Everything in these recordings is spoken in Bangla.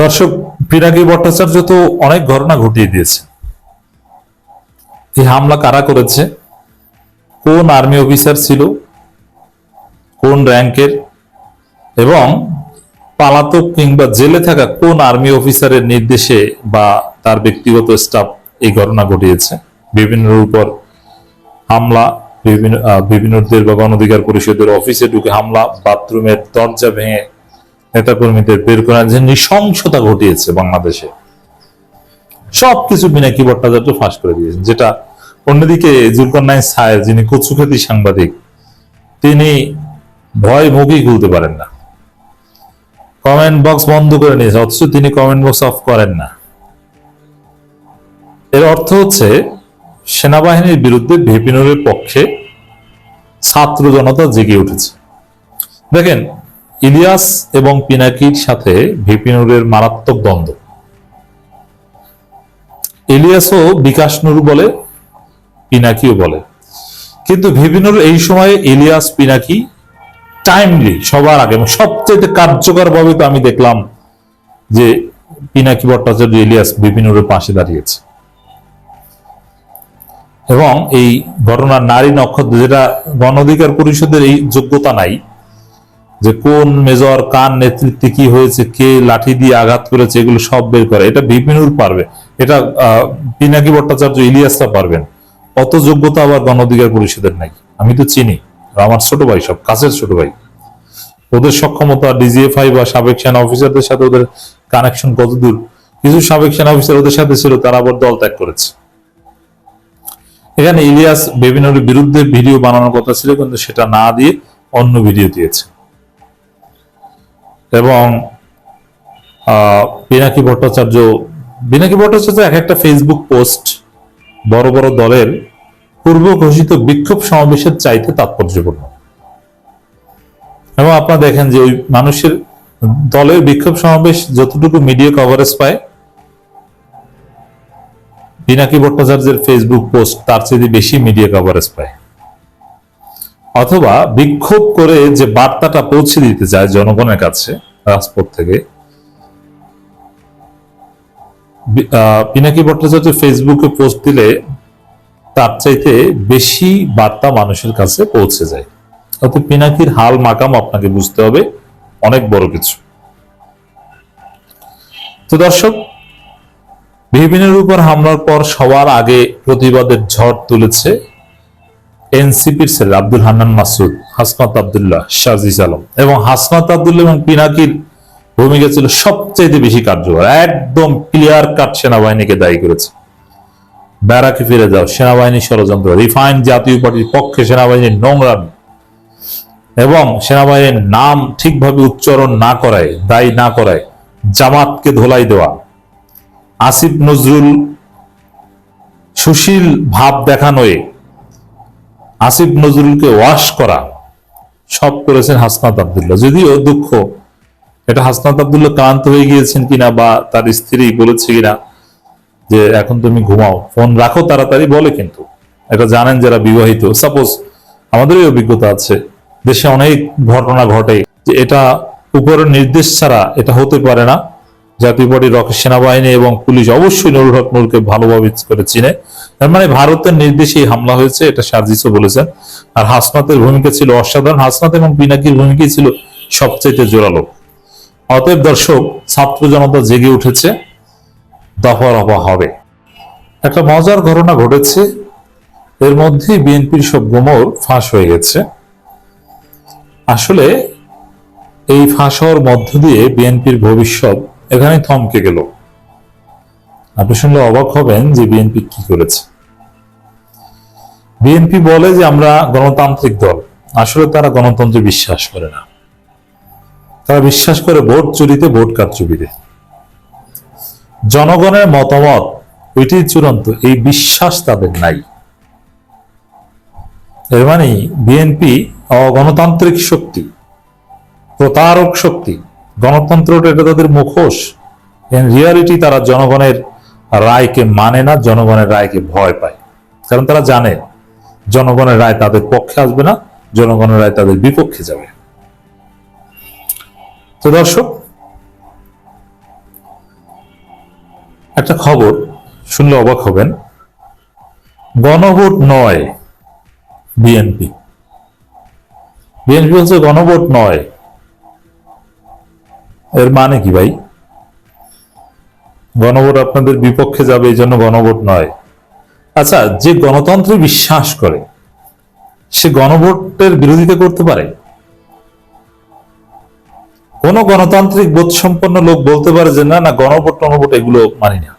দর্শক পিনাকি ভট্টাচার্য তো অনেক ঘটনা ঘটিয়ে দিয়েছে। এই হামলা কারা করেছে? কোন আর্মি অফিসার ছিল? কোন র্যাঙ্কের? এবং পালাতক কিংবা জেলে থাকা কোন আর্মি অফিসারের নির্দেশে বা তার ব্যক্তিগত স্টাফ এই ঘটনা ঘটিয়েছে? বিভিন্ন উপর হামলা, বিভিন্ন বিভিন্নদের বা গণঅধিকার পরিষদের অফিসে ঢুকে হামলা, বাথরুমের দরজা ভেঙে নেতাকর্মীদের বের করা যে নৃশংসতা ঘটিয়েছে বাংলাদেশে, সবকিছু মিনাকি ভট্টাচার্য ফাঁস করে দিয়েছেন। যেটা অন্যদিকে জুলকান্নাই সায়ের, যিনি কচুখ্যাতি সাংবাদিক, তিনি ভয় মুখই খুলতে পারেন না। কমেন্ট বক্স বন্ধ করে নিয়েছে অথচ তিনি কমেন্ট বক্স অফ করেন না। এর অর্থ হচ্ছে, সেনাবাহিনীর বিরুদ্ধে ভেপিনুরের পক্ষে ছাত্র জনতা জেগে উঠেছে। দেখেন ইলিয়াস এবং পিনাকির সাথে ভিপিনুরের মারাত্মক দ্বন্দ্ব। ইলিয়াসও বিকাশ নূর বলে, পিনাকিও বলে। কিন্তু ভিপিনুর এই সময়ে ইলিয়াস, পিনাকি টাইমলি সবার আগে সবচেয়ে কার্যকর ভাবে তো আমি দেখলাম যে পিনাকি ভট্টাচার্য ইলিয়াস বিপিনুরের পাশে দাঁড়িয়েছে। এবং এই ঘটনার নারী নক্ষত্র, যেটা গণ অধিকার পরিষদের এই যোগ্যতা নাই যে কোন মেজর কার নেতৃত্বে কি হয়েছে, কে লাঠি দিয়ে আঘাত করেছে, এগুলো সব বের করে। এটা বিপিনুর পারবে। এটা পিনাকি ভট্টাচার্য ইলিয়াসরা পারবেন। অত যোগ্যতা আবার গণ অধিকার পরিষদের নাই। আমি তো চিনি। আমার ছোট ভাই সব, কাছের ছোট ভাই। ওদের সক্ষমতা ডিজিএফআই বা সাবেক সেনা অফিসারদের সাথে ওদের কানেকশন কতদূর? কিছু সাবেক সেনা অফিসার ওদের সাথে ছিল, তারা আবার দল ত্যাগ করেছে। এখানে ইলিয়াস বেবিনুরের বিরুদ্ধে ভিডিও বানানোর কথা ছিল, কিন্তু সেটা না দিয়ে অন্য ভিডিও দিয়েছে। এবং পিনাকি ভট্টাচার্য পিনাকি ভট্টাচার্য এক একটা ফেসবুক পোস্ট বড় বড় দলের পূর্ব ঘোষিত বিক্ষোভ সমাবেশের চাইতে তাৎপর্যপূর্ণ। এবং আপনারা দেখেন যে ওই মানুষের দলের বিক্ষোভ সমাবেশ যতটুকু মিডিয়া কভারেজ পায় পিনাকি ভট্টাচার্যের ফেসবুক পোস্ট তার চেয়ে বেশি মিডিয়া কভারেজ পায়। অথবা বিক্ষোভ করে যে বার্তাটা পৌঁছে দিতে চায় জনগণের কাছে, রাজপথ থেকে। পিনাকি ভট্টাচার্য ফেসবুকে পোস্ট দিলে তার চাইতে বেশি বার্তা মানুষের কাছে পৌঁছে যায়। অর্থাৎ পিনাকির হাল মাকাম আপনাকে বুঝতে হবে, অনেক বড় কিছু। তো দর্শক বিভিন্নের উপর হামলার পর সবার আগে প্রতিবাদের ঝড় তুলেছে এনসিপির ছেলে আব্দুল হান্নান মাসুদ হাসনাত আবদুল্লাহ শাজিজ আলম। এবং হাসনাত আবদুল্লাহ এবং পিনাকির ভূমিকা ছিল সবচেয়ে বেশি কার্যকর। একদম ক্লিয়ার কাট সেনাবাহিনীকে দায়ী করেছে। ব্যারাকে ফিরে যাও, সেনাবাহিনী ষড়যন্ত্র, রিফাইন জাতীয় পার্টির পক্ষে সেনাবাহিনীর নোংরামি এবং সেনাবাহিনীর নাম ঠিকভাবে উচ্চারণ না করায়, দায়ী না করায়, জামাতকে ধোলাই দেওয়া। আসিফ নজরুল সুশীল ভাব দেখানোয় আসিফ নজরুলকে ওয়াশ করা, সব করেছেন হাসনাত আবদুল্লাহ। যদিও দুঃখ, এটা হাসনাত আবদুল্লাহ ক্লান্ত হয়ে গিয়েছেন কিনা বা তার স্ত্রী বলেছে কিনা, যে এখন তুমি ঘুমাও, ফোন রাখো তাড়াতাড়ি বলে কিন্তু। এটা জানেন যারা বিবাহিত। সাপোজ আমাদেরই অভিজ্ঞতা আছে, দেশে অনেক ঘটনা ঘটে যে এটা উপরের নির্দেশ ছাড়া এটা হতে পারে না। জাতীয় পার্টির সেনাবাহিনী এবং পুলিশ অবশ্যই নুরুল হক নুরকে ভালোভাবে করে চিনে। তার মানে ভারতের নির্দেশে হামলা হয়েছে, এটা সার্জিসও বলেছেন। আর হাসনাতের ভূমিকা ছিল অসাধারণ। হাসনাত এবং পিনাকির ভূমিকাই ছিল সবচেয়ে জোরালো। অতএব দর্শক, ছাত্র জনতা জেগে উঠেছে, দফা হবে। একটা মজার ঘটনা ঘটেছে। এর মধ্যে বিএনপির সব গোমর ফাঁস হয়ে গেছে। আসলে এই ফাঁস হওয়ার মধ্য দিয়ে বিএনপির ভবিষ্যৎ এখানে থমকে গেল। আপনি শুনলে অবাক হবেন যে বিএনপি কি করেছে। বিএনপি বলে যে আমরা গণতান্ত্রিক দল। আসলে তারা গণতন্ত্রে বিশ্বাস করে না। তারা বিশ্বাস করে ভোট চুরিতে ভোট কারচুপিতে জনগণের মতামত ওইটাই চূড়ান্ত, এই বিশ্বাস তাদের নাই। এর মানে বিএনপি অগণতান্ত্রিক শক্তি, প্রতারক শক্তি, গণতন্ত্রটা এটা তাদের মুখোশ। রিয়ালিটি তারা জনগণের রায়কে মানে না, জনগণের রায়কে ভয় পায়। কারণ তারা জানে, জনগণের রায় তাদের পক্ষে আসবে না, জনগণের রায় তাদের বিপক্ষে যাবে। তো দর্শক, একটা খবর শুনলে অবাক হবেন। গণভোট নয়, বিএনপি। বিএনপি বলছে গণভোট নয়। এর মানে কি ভাই? গণভোট আপনাদের বিপক্ষে যাবে, এই জন্য গণভোট নয়। আচ্ছা যে গণতন্ত্রে বিশ্বাস করে, সে গণভোটের বিরোধিতা করতে পারে? কোন গণতান্ত্রিক বোধ সম্পন্ন লোক বলতে পারে যে, না না, গণভোট টনভোট এগুলো মানি না।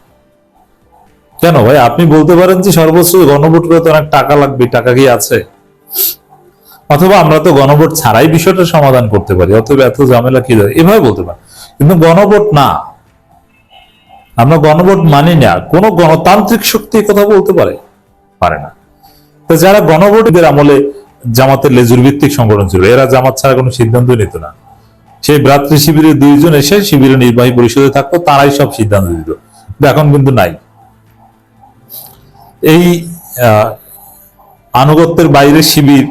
কেন ভাই? আপনি বলতে পারেন যে সর্বোচ্চ গণভোট করে তো অনেক টাকা লাগবে টাকা কি আছে? অথবা আমরা তো গণভোট ছাড়াই বিষয়টা সমাধান করতে পারি, অথবা এত ঝামেলা কি এভাবে বলতে পারি কিন্তু গণভোট না। আমরা গণভোট মানি না, কোন গণতান্ত্রিক শক্তি কথা বলতে পারে পারে না। তো যারা গণভোটদের আমলে জামাতের লেজুর ভিত্তিক সংগঠন ছিল, এরা জামাত ছাড়া কোনো সিদ্ধান্ত নিত না। সেই ভ্রাতৃ শিবিরের দুইজন এসে শিবিরের নির্বাহী পরিষদে থাকতো, তারাই সব সিদ্ধান্ত দিত। এখন কিন্তু নাই। এই আনুগত্যের বাইরে শিবির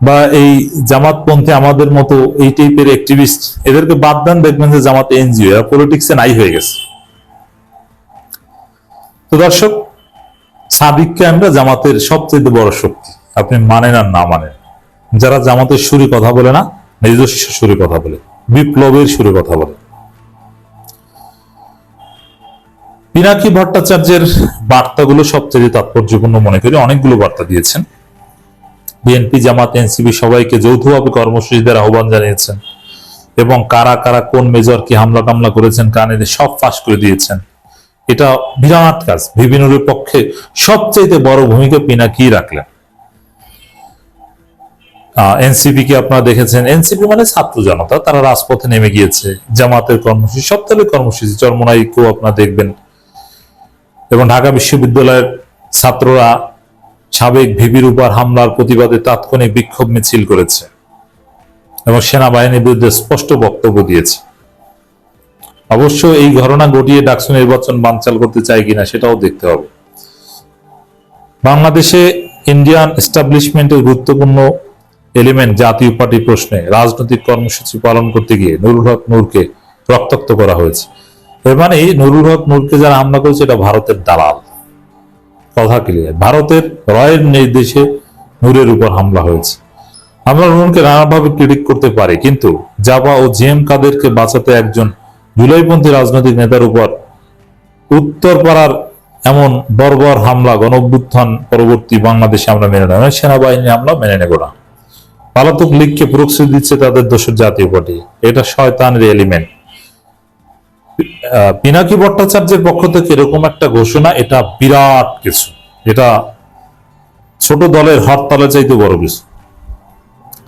বা এই জামাতপন্থী আমাদের মতো এই টাইপের অ্যাক্টিভিস্ট এদেরকে বাদ দেন দেখবেন যে জামাত এনজিও, এরা পলিটিক্সে নাই হয়ে গেছে। তো দর্শক, সাদিককে আমরা জামাতের সবচেয়ে বড় শক্তি। আপনি মানেন আর না মানেন। যারা জামাতের সুরে কথা বলে না, নিজস্ব সুরে কথা বলে, বিপ্লবের সুরে কথা বলে। পিনাকি ভট্টাচার্যের বার্তাগুলো সবচেয়ে তাৎপর্যপূর্ণ মনে করি। অনেকগুলো বার্তা দিয়েছেন। বিএনপি, জামাত, এনসিপি সবাইকে যৌথভাবে কর্মসূচিদের আহ্বান জানিয়েছেন এবং কারা কারা কোন মেজর কি হামলা টামলা করেছেন, কানে সব ফাঁস করে দিয়েছেন। এটা বিরাট কাজ বিভিন্নের পক্ষে সবচেয়ে বড় ভূমিকা পিনাকি রাখলেন। এনসিপি কে আপনারা দেখেছেন? এনসিপি মানে ছাত্র জনতা, তারা রাজপথে নেমে গিয়েছে, জামাতের কর্মসূচি সপ্তাহের কর্মসূচি, চরমনাইকেও আপনারা দেখবেন। এবং ঢাকা বিশ্ববিদ্যালয়ের ছাত্ররা সাবেক ভিবির উপর হামলার প্রতিবাদে তাৎক্ষণিক বিক্ষোভ মিছিল করেছে এবং সেনাবাহিনীর বিরুদ্ধে স্পষ্ট বক্তব্য দিয়েছে। অবশ্য এই ঘটনা ঘটিয়ে ডাকসু নির্বাচন বানচাল করতে চায় কিনা সেটাও দেখতে হবে। বাংলাদেশে ইন্ডিয়ান এস্টাবলিশমেন্টের গুরুত্বপূর্ণ এলিমেন্ট জাতীয় পার্টি প্রশ্নে রাজনৈতিক কর্মসূচি পালন করতে গিয়ে নুরুল হক নূরকে রক্তাক্ত করা হয়েছে। এর মানে নুরুল হক নূরকে যারা হামলা করেছে এটা ভারতের দালাল। কথা ক্লিয়ার ভারতের রয়ের নির্দেশে নূরের উপর হামলা হয়েছে। আমরা নূরকে নানাভাবে ক্রিটিক করতে পারি, কিন্তু জাবা ও জিএম কাদেরকে বাঁচাতে একজন জুলাইপন্থী রাজনৈতিক নেতার উপর উত্তরপাড়ার এমন বর্বর হামলা, গণঅভ্যুত্থান পরবর্তী বাংলাদেশে আমরা মেনে নেব সেনাবাহিনী আমরা মেনে নেব না। পালাতক লীগকে প্রক্সি দিচ্ছে তাদের দোষের জাতীয় পার্টি। এটা শয়তানের এলিমেন্ট পিনাকি ভট্টাচার্যের পক্ষ থেকে এরকম একটা ঘোষণা, এটা বিরাট কিছু। এটা ছোট দলের হরতালে চাইতে বড় কিছু।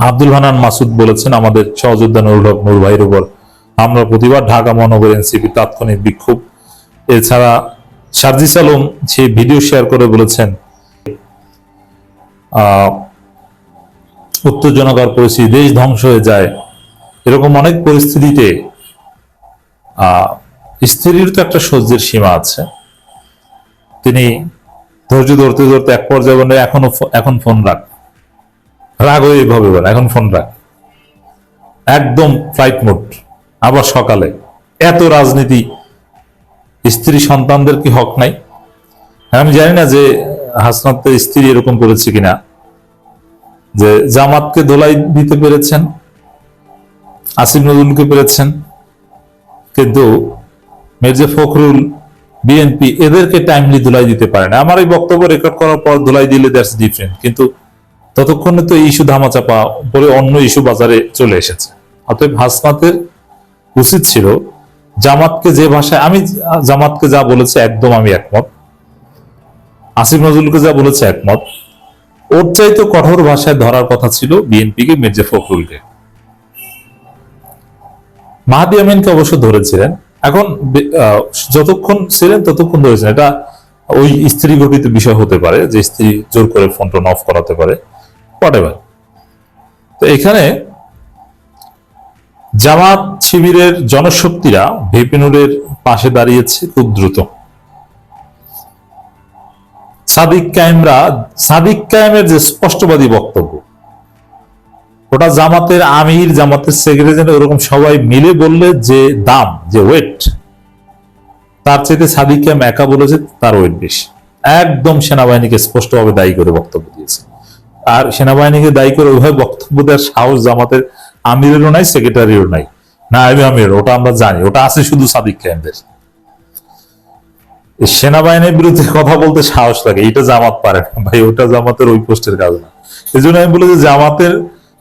আব্দুল হানান মাসুদ বলেছেন, আমাদের সহযোদ্ধা নুরুল হক নুর ভাইয়ের উপর আমরা প্রতিবার ঢাকা মহানগর এনসিপি তাৎক্ষণিক বিক্ষোভ। এছাড়া সার্জিস আলম সেই ভিডিও শেয়ার করে বলেছেন উত্তেজনাকর পরিস্থিতি, দেশ ধ্বংস হয়ে যায়। এরকম অনেক পরিস্থিতিতে স্ত্রীর তো একটা সহ্যের সীমা আছে। তিনি ধৈর্য ধরতে ধরতে এক পর্যায়ে বলে এখনও এখন ফোন রাখ। রাগ হয়ে এইভাবে বলে এখন ফোন রাখ। একদম ফ্লাইট মোড। আবার সকালে এত রাজনীতি, স্ত্রী সন্তানদের কি হক নাই? আমি জানি না যে হাসনাতের স্ত্রী এরকম করেছে কিনা, যে জামাতকে দোলাই দিতে পেরেছেন, আসিফ নজরুলকে পেরেছেন, কিন্তু মির্জা ফখরুল, বিএনপি এদেরকে টাইমলি ধুলাই দিতে পারে না। আমার এই বক্তব্য রেকর্ড করার পর ধুলাই দিলে দ্যাটস ডিফারেন্ট কিন্তু ততক্ষণে তো ইস্যু ধামাচাপা, পরে অন্য ইস্যু বাজারে চলে এসেছে। অতএব হাসনাতের উচিত ছিল জামাতকে যে ভাষায় আমি জামাতকে যা বলেছে একদম আমি একমত। আসিফ নজরুলকে যা বলেছে একমত। ওর চাইতে কঠোর ভাষায় ধরার কথা ছিল বিএনপিকে মির্জা ফখরুলকে। মাহাদি আমিনকে অবশ্য ধরেছিলেন। এখন যতক্ষণ ছিলেন ততক্ষণ ধরেছেন এটা ওই স্ত্রী গঠিত বিষয় হতে পারে যে স্ত্রী জোর করে ফোন টোন অফ করাতে পারে। হোয়াট তো এখানে জামাত শিবিরের জনশক্তিরা ভিপিনুরের পাশে দাঁড়িয়েছে খুব দ্রুত। সাদিক কায়েমরা, সাদিক কায়েমের যে স্পষ্টবাদী বক্তব্য, ওটা জামাতের আমির, জামাতের সেক্রেটারি ওরকম সবাই মিলে বললে যে দাম, যে ওয়েট তার চাইতে সাদিক ক্যাম একা বলেছে, তার ওয়েট বেশি। একদম সেনাবাহিনীকে স্পষ্টভাবে দায়ী করে বক্তব্য দিয়েছে। আর সেনাবাহিনীকে দায়ী করে ওইভাবে বক্তব্য দেওয়ার সাহস জামাতের আমিরেরও নাই সেক্রেটারিও নাই। না, আমি আমির, ওটা আমরা জানি, ওটা আছে শুধু সাদিক ক্যাম্পের সেনাবাহিনীর বিরুদ্ধে কথা বলতে সাহস লাগে এটা জামাত পারে না। ভাই, ওটা জামাতের ওই পোস্টের কাজ না। এই জন্য আমি বলি যে জামাতের,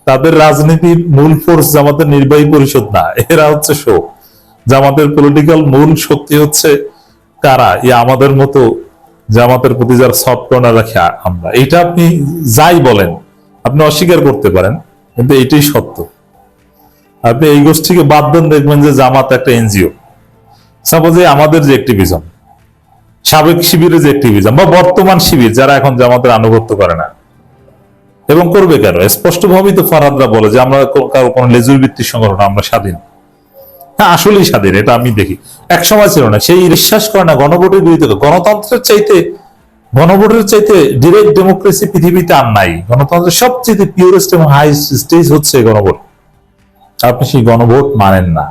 তাদের রাজনীতির মূল ফোর্স জামাতের নির্বাহী পরিষদ না, এরা হচ্ছে শো জামাতের পলিটিক্যাল মূল শক্তি হচ্ছে কারা? এই আমাদের মতো জামাতের প্রতি যার সফট রাখি আমরা। এটা আপনি যাই বলেন, আপনি অস্বীকার করতে পারেন, কিন্তু এটাই সত্য। আপনি এই গোষ্ঠীকে বাদ দেন, দেখবেন যে জামাত একটা এনজিও। সাপোজ এই আমাদের যে অ্যাক্টিভিজম সাবেক শিবিরের যে অ্যাক্টিভিজম বা বর্তমান শিবির, যারা এখন জামাতের আনুগত্য করে না। এবং করবে কেন? স্পষ্টভাবেই তো ফারাদরা বলে যে আমরা কারও কোনো লেজুর ভিত্তিক সংগঠন, আমরা স্বাধীন। হ্যাঁ আসলেই স্বাধীন, এটা আমি দেখি। এক সময় ছিল না, সেই বিশ্বাস করে না, গণভোটের বিরুদ্ধে গণতন্ত্রের চাইতে, গণভোটের চাইতে ডিরেক্ট ডেমোক্রেসি পৃথিবীতে আর নাই। গণতন্ত্রের সবচেয়ে পিওরেস্ট এবং হাইস্ট স্টেজ হচ্ছে গণভোট। আপনি সেই গণভোট মানেন না।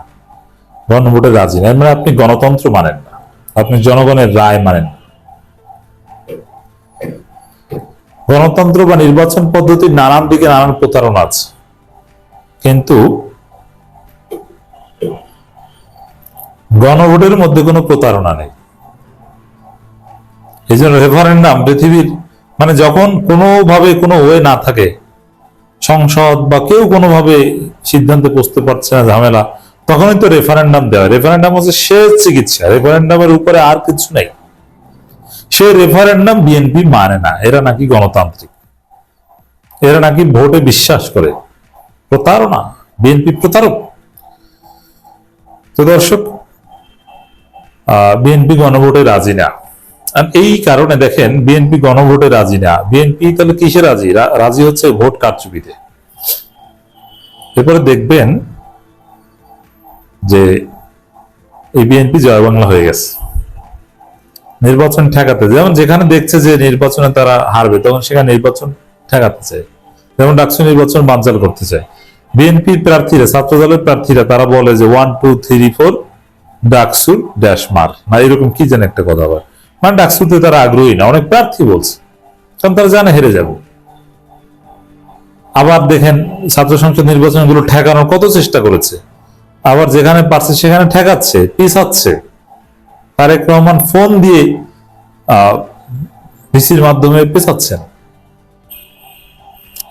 গণভোটে রাজি না মানে আপনি গণতন্ত্র মানেন না। আপনি জনগণের রায় মানেন গণতন্ত্র বা নির্বাচন পদ্ধতির নানান দিকে নানান প্রতারণা আছে। কিন্তু গণভোটের মধ্যে কোনো প্রতারণা নেই। এই জন্য রেফারেন্ডাম পৃথিবীর মানে যখন কোনোভাবে কোনো ওয়ে না থাকে, সংসদ বা কেউ কোনোভাবে সিদ্ধান্তে পৌঁছতে পারছে না ঝামেলা, তখনই তো রেফারেন্ডাম দেওয়া রেফারেন্ডাম হচ্ছে শেষ চিকিৎসা। রেফারেন্ডামের উপরে আর কিছু নেই। সে রেফারেন্ডাম বিএনপি মানে না। এরা নাকি গণতান্ত্রিক। এরা নাকি ভোটে বিশ্বাস করে। প্রতারণা। বিএনপি প্রতারক। তো দর্শক বিএনপি গণভোটে রাজি না। এই কারণে দেখেন বিএনপি গণভোটে রাজি না। বিএনপি তাহলে কিসে রাজি? রাজি হচ্ছে ভোট কারচুপিতে। এরপরে দেখবেন যে এই বিএনপি জয় বাংলা হয়ে গেছে। নির্বাচন ঠেকাতে, যেমন যেখানে দেখছে যে নির্বাচনে তারা হারবে, তখন সেখানে নির্বাচন ঠেকাতে চায়। যেমন ডাকসু নির্বাচন বানচাল করতে চায়। বিএনপি প্রার্থীরা ছাত্র দলের প্রার্থীরা, তারা বলে যে one two three four DUCSU dash মার। না, এরকম কি যেন একটা কথা বলে মানে ডাকসুতে তারা আগ্রহী না, অনেক প্রার্থী বলছে। কারণ তারা জানে হেরে যাবে। আবার দেখেন, ছাত্র সংসদ নির্বাচনগুলো ঠেকানোর কত চেষ্টা করেছে। আবার যেখানে পারছে সেখানে ঠেকাচ্ছে, পিছাচ্ছে। তারেক রহমান ফোন দিয়ে ভিসির মাধ্যমে পেছাচ্ছেন।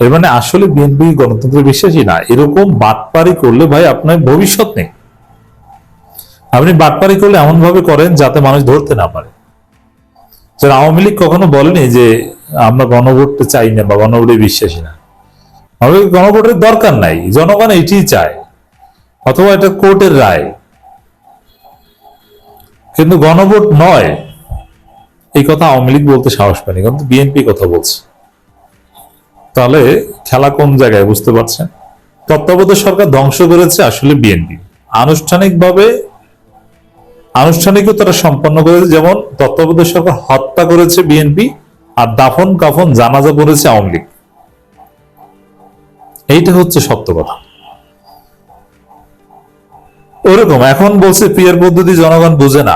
এর মানে আসলে বিএনপি গণতন্ত্রে বিশ্বাসী না। এরকম বাটপারি করলে ভাই আপনার ভবিষ্যৎ নেই। আপনি বাটপারি করলে এমন ভাবে করেন যাতে মানুষ ধরতে না পারে। যারা আওয়ামী লীগ কখনো বলেনি যে আমরা গণভোটটা চাই না বা গণভোটে বিশ্বাসী না। আমাদের গণভোটের দরকার নাই, জনগণ এটিই চায়, অথবা এটা কোর্টের রায়। কিন্তু গণভোট নয়, এই কথা আওয়ামী লীগ বলতে সাহস পায়নি কিন্তু বিএনপি কথা বলছে। তাহলে খেলা কোন জায়গায় বুঝতে পারছেন? তত্ত্বাবধায়ক সরকার ধ্বংস করেছে আসলে বিএনপি। আনুষ্ঠানিকভাবে আনুষ্ঠানিকও তারা সম্পন্ন করেছে যেমন তত্ত্বাবধায়ক সরকার হত্যা করেছে বিএনপি আর দাফন কাফন জানাজা করেছে আওয়ামী লীগ। এইটা হচ্ছে সত্য কথা। ওরকম, এখন বলছে পিয়ার পদ্ধতি জনগণ বুঝে না।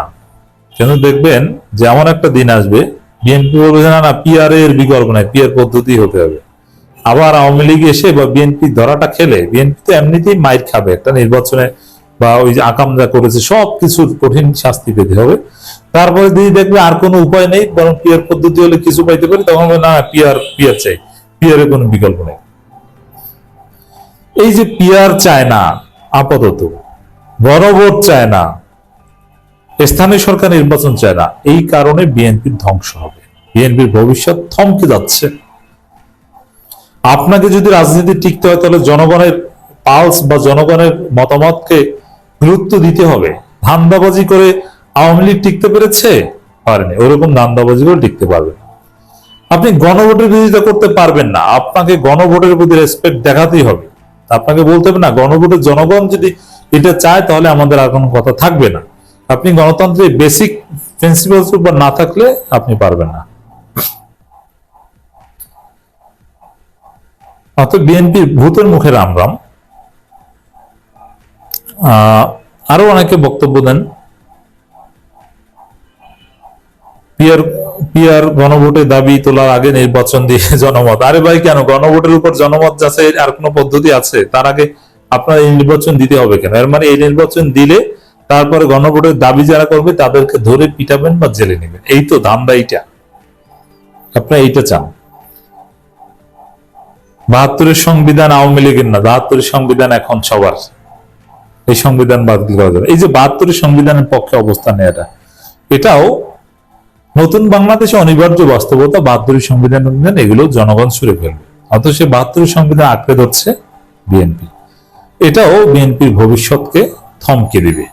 কিন্তু দেখবেন যে এমন একটা দিন আসবে, বিএনপি বলবে না পিআর এর বিকল্প নাই, পিয়ার পদ্ধতি হতে হবে। আবার আওয়ামী লীগ এসে বা বিএনপি ধরাটা খেলে, বিএনপি তো এমনিতেই মাইর খাবে একটা নির্বাচনে বা ওই যে আকাম যা করেছে, সব কিছুর কঠিন শাস্তি পেতে হবে। তারপরে যদি দেখবে আর কোনো উপায় নেই, বরং পিয়ার পদ্ধতি হলে কিছু পাইতে পারি, তখন না, পিয়ার পিয়ার চাই। পিয়ারের কোনো বিকল্প নেই। এই যে পিয়ার চায় না, আপাতত। চায় না। স্থানীয় সরকার নির্বাচন চায় না। এই কারণে বিএনপির ধ্বংস হবে। বিএনপির ভবিষ্যৎ থমকে যাচ্ছে। আপনাকে যদি রাজনীতি টিকতে হয়, তাহলে জনগণের পালস বা জনগণের মতামতকে গুরুত্ব দিতে হবে। ধান্দাবাজি করে আওয়ামী লীগ টিকতে পেরেছে? পারেনি। ওরকম ধান্দাবাজি করে টিকতে পারবে আপনি গণভোটের বিরোধিতা করতে পারবেন না। আপনাকে গণভোটের প্রতি রেসপেক্ট দেখাতেই হবে। আপনাকে বলতে হবে, না, গণভোটের জনগণ যদি এটা চায়, তাহলে আমাদের আর কোনো কথা থাকবে না। আপনি গণতন্ত্রের বেসিক প্রিন্সিপালস উপর না থাকলে আপনি পারবেন না। অর্থাৎ বিএনপির ভূতের মুখে রাম রাম আরও অনেকে বক্তব্য দেন। পিয়ার পিয়ার গণভোটের দাবি তোলার আগে নির্বাচন দিয়ে জনমত। আরে ভাই, কেন? গণভোটের উপর জনমত যাচাইয়ের আর কোনো পদ্ধতি আছে? তার আগে আপনার এই নির্বাচন দিতে হবে কেন? এর মানে এই নির্বাচন দিলে তারপরে গণভোটের দাবি যারা করবে তাদেরকে ধরে পিটাবেন বা জেলে নেবেন। এই তো ধান্দা এইটা। আপনারা এইটা চান। বাহাত্তরের সংবিধান আওয়ামী লীগের না, বাহাত্তরের সংবিধান এখন সবার। এই সংবিধান বাতিল করা যাবে। এই যে বাহাত্তরের সংবিধানের পক্ষে অবস্থান নেওয়াটা এটাও নতুন বাংলাদেশে অনিবার্য বাস্তবতা, বাহাত্তরের সংবিধান অনুযায়ী এগুলো জনগণ সুরে ফেলবে। অথচ সে বাহাত্তরের সংবিধান আঁকড়ে ধরছে বিএনপি। এটাও বিএনপির ভবিষ্যৎকে থমকে দিবে।